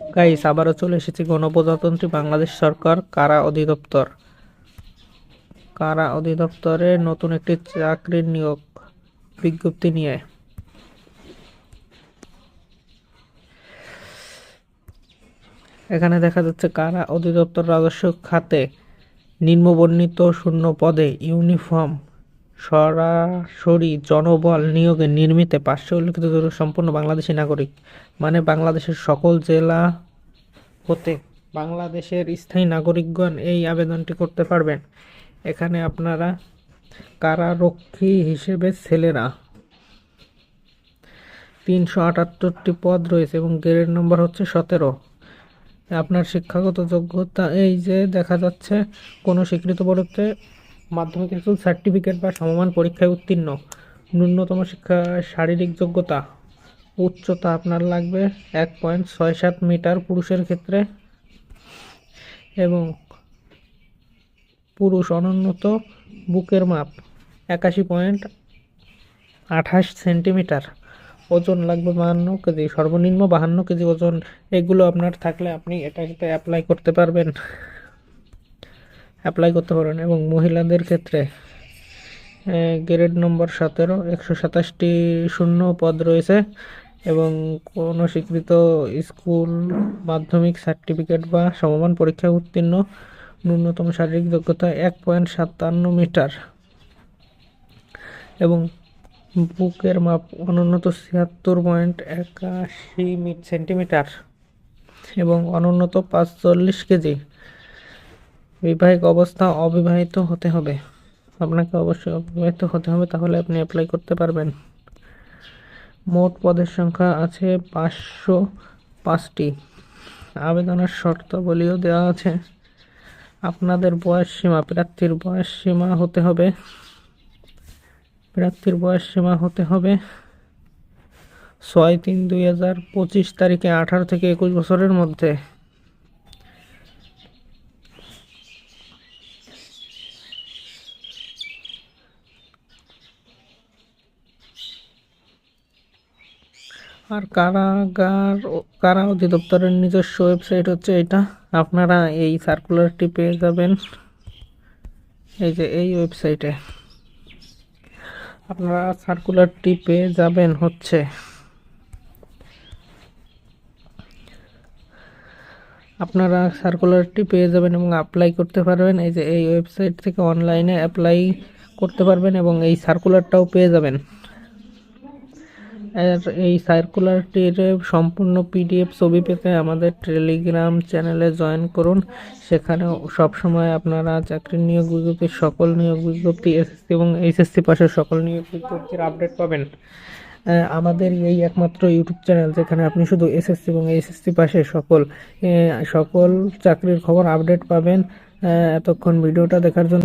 Guys, আবারও চলে এসেছি গণপ্রজাতন্ত্রী বাংলাদেশ সরকার কারা অধিদপ্তর। কারা অধিদপ্তরে নতুন একটি চাকরির নিয়োগ বিজ্ঞপ্তি নিয়ে। এখানে দেখা যাচ্ছে কারা অধিদপ্তর রাজস্ব খাতে নিম্নবর্ণিত শূন্য পদে ইউনিফর্ম সরাসরি জনবল নিয়োগে নির্মিতে পার্শ্ব উল্লেখিত সম্পূর্ণ বাংলাদেশি নাগরিক মানে বাংলাদেশের সকল জেলা হতে বাংলাদেশের স্থায়ী নাগরিকগণ এই আবেদনটি করতে পারবেন। এখানে আপনারা কারারক্ষী হিসেবে ছেলেরা তিনশো আটাত্তরটি পদ রয়েছে এবং গ্রেড নম্বর হচ্ছে সতেরো। আপনার শিক্ষাগত যোগ্যতা এই যে দেখা যাচ্ছে, কোনো স্বীকৃত বোর্ডতে মাধ্যমিক স্কুল সার্টিফিকেট বা সমমান পরীক্ষায় উত্তীর্ণ। ন্যূনতম শিক্ষা শারীরিক যোগ্যতা, উচ্চতা আপনার লাগবে এক পয়েন্ট ছয় সাত মিটার পুরুষের ক্ষেত্রে। এবং পুরুষ অনুন্নত, বুকের মাপ একাশি পয়েন্ট আঠাশ সেন্টিমিটার। ওজন লাগবে বাহান্ন কেজি, সর্বনিম্ন বাহান্ন কেজি ওজন। এগুলো আপনার থাকলে আপনি এটাতে অ্যাপ্লাই করতে পারবেন। অ্যাপ্লাই করতে পারেন এবং মহিলাদের ক্ষেত্রে গ্রেড নম্বর সতেরো, একশো সাতাশটি শূন্য পদ রয়েছে এবং কোনো স্বীকৃত স্কুল মাধ্যমিক সার্টিফিকেট বা সমমান পরীক্ষা উত্তীর্ণ, ন্যূনতম শারীরিক যোগ্যতা এক পয়েন্ট সাতান্ন মিটার এবং বুকের মাপ অনুন্নত ছিয়াত্তর পয়েন্ট একাশি সেন্টিমিটার এবং অনুন্নত পাঁচচল্লিশ কেজি। বিবাহিক অবস্থা অবিবাহিত হতে হবে। আপনাকে অবশ্যই অবিবাহিত হতে হবে, তাহলে আপনি অ্যাপ্লাই করতে পারবেন। মোট পদের সংখ্যা আছে পাঁচশো পাঁচটি। আবেদনের শর্তাবলীও দেওয়া আছে। আপনাদের বয়স সীমা, প্রার্থীর বয়স সীমা হতে হবে। প্রার্থীর বয়স সীমা হতে হবে ছয় তিন দুই হাজার পঁচিশ তারিখে আঠারো থেকে একুশ বছরের মধ্যে। আর কারাগার কারা অধিদপ্তরের নিজস্ব ওয়েবসাইট হচ্ছে এটা। আপনারা এই সার্কুলারটি পেয়ে যাবেন এই যে এই ওয়েবসাইটে। আপনারা সার্কুলারটি পেয়ে যাবেন হচ্ছে। আপনারা সার্কুলারটি পেয়ে যাবেন এবং অ্যাপ্লাই করতে পারবেন। এই যে এই ওয়েবসাইট থেকে অনলাইনে অ্যাপ্লাই করতে পারবেন এবং এই সার্কুলারটাও পেয়ে যাবেন। আর এই সার্কুলারটির সম্পূর্ণ পিডিএফ ছবি পেতে আমাদের টেলিগ্রাম চ্যানেলে জয়েন করুন। সেখানে সবসময় আপনারা চাকরির নিয়োগ বিজ্ঞপ্তির সকল নিয়োগ বিজ্ঞপ্তি এসএসসি এবং এইচএসসি পাশের সকল নিয়োগ বিজ্ঞপ্তির আপডেট পাবেন। আমাদের এই একমাত্র ইউটিউব চ্যানেল যেখানে আপনি শুধু এসএসসি এবং এইচএসসি পাশে সকল সকল চাকরির খবর আপডেট পাবেন। এতক্ষণ ভিডিওটা দেখার জন্য